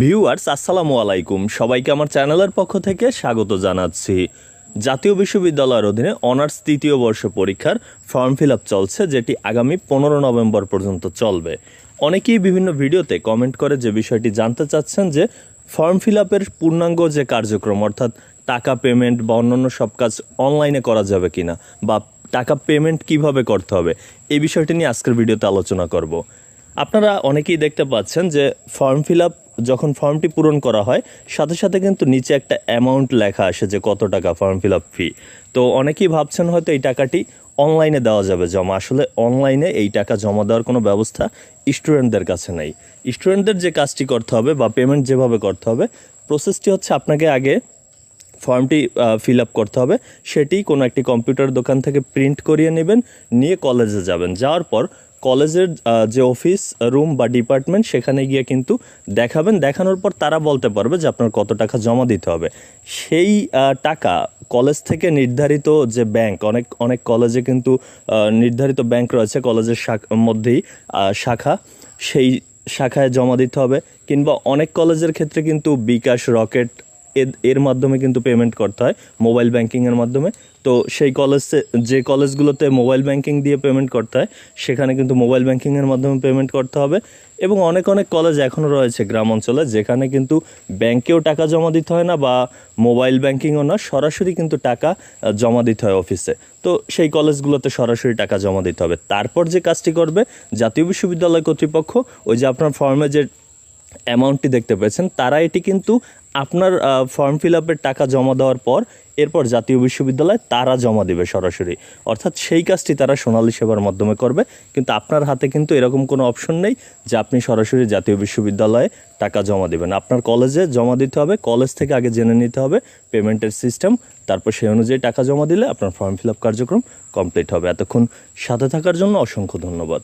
Viewers, আসসালামু আলাইকুম। সবাইকে আমার চ্যানেলের পক্ষ থেকে স্বাগত জানাচ্ছি। জাতীয় বিশ্ববিদ্যালয়ের অধীনে অনার্স তৃতীয় বর্ষ পরীক্ষার ফর্ম ফিল চলছে, যেটি আগামী পনেরো নভেম্বর পর্যন্ত চলবে। অনেকেই বিভিন্ন ভিডিওতে কমেন্ট করে যে বিষয়টি জানতে চাচ্ছেন যে, ফর্ম ফিল পূর্ণাঙ্গ যে কার্যক্রম, অর্থাৎ টাকা পেমেন্ট বা অন্যান্য সব কাজ অনলাইনে করা যাবে কিনা, বা টাকা পেমেন্ট কীভাবে করতে হবে এই বিষয়টি নিয়ে আজকের ভিডিওতে আলোচনা করব। আপনারা অনেকেই দেখতে পাচ্ছেন যে ফর্ম ফিল আপ যখন ফর্মটি পূরণ করা হয়, সাথে সাথে কিন্তু নিচে একটা অ্যামাউন্ট লেখা আসে যে কত টাকা ফর্ম ফিল আপ ফি তো অনেকেই ভাবছেন হয়তো এই টাকাটি অনলাইনে দেওয়া যাবে জমা। আসলে অনলাইনে এই টাকা জমা দেওয়ার কোনো ব্যবস্থা স্টুডেন্টদের কাছে নেই। স্টুডেন্টদের যে কাজটি করতে হবে বা পেমেন্ট যেভাবে করতে হবে প্রসেসটি হচ্ছে আপনাকে আগে ফর্মটি ফিল আপ করতে হবে। সেটি কোনো একটি কম্পিউটার দোকান থেকে প্রিন্ট করিয়ে নেবেন, নিয়ে কলেজে যাবেন। যাওয়ার পর কলেজের যে অফিস, রুম বা ডিপার্টমেন্ট, সেখানে গিয়ে কিন্তু দেখাবেন। দেখানোর পর তারা বলতে পারবে যে আপনার কত টাকা জমা দিতে হবে। সেই টাকা কলেজ থেকে নির্ধারিত যে ব্যাংক, অনেক অনেক কলেজে কিন্তু নির্ধারিত ব্যাংক রয়েছে কলেজের মধ্যেই শাখা। সেই শাখায় জমা দিতে হবে। কিংবা অনেক কলেজের ক্ষেত্রে কিন্তু বিকাশ, রকেট এর- মাধ্যমে কিন্তু পেমেন্ট করতে হয় মোবাইল ব্যাঙ্কিংয়ের মাধ্যমে। তো সেই কলেজে যে কলেজগুলোতে মোবাইল ব্যাঙ্কিং দিয়ে পেমেন্ট করতে হয়, সেখানে কিন্তু মোবাইল ব্যাঙ্কিংয়ের মাধ্যমে পেমেন্ট করতে হবে। এবং অনেক অনেক কলেজ এখনও রয়েছে গ্রাম অঞ্চলে, যেখানে কিন্তু ব্যাংকেও টাকা জমা দিতে হয় না বা মোবাইল ব্যাঙ্কিংও না, সরাসরি কিন্তু টাকা জমা দিতে হয় অফিসে তো সেই কলেজগুলোতে সরাসরি টাকা জমা দিতে হবে। তারপর যে কাজটি করবে, জাতীয় বিশ্ববিদ্যালয় কর্তৃপক্ষ, ওই যে আপনার ফর্মে যে অ্যামাউন্টটি দেখতে পেয়েছেন, তারা এটি কিন্তু আপনার ফর্ম ফিল আপের টাকা জমা দেওয়ার পর, এরপর জাতীয় বিশ্ববিদ্যালয় তারা জমা দেবে সরাসরি। অর্থাৎ সেই কাজটি তারা সোনালী সেবার মাধ্যমে করবে, কিন্তু আপনার হাতে কিন্তু এরকম কোনো অপশন নেই যে আপনি সরাসরি জাতীয় বিশ্ববিদ্যালয়ে টাকা জমা দেবেন। আপনার কলেজে জমা দিতে হবে কলেজ থেকে আগে জেনে নিতে হবে পেমেন্টের সিস্টেম তারপর সেই অনুযায়ী টাকা জমা দিলে আপনার ফর্ম ফিল আপ কার্যক্রম কমপ্লিট হবে। এতক্ষণ সাথে থাকার জন্য অসংখ্য ধন্যবাদ।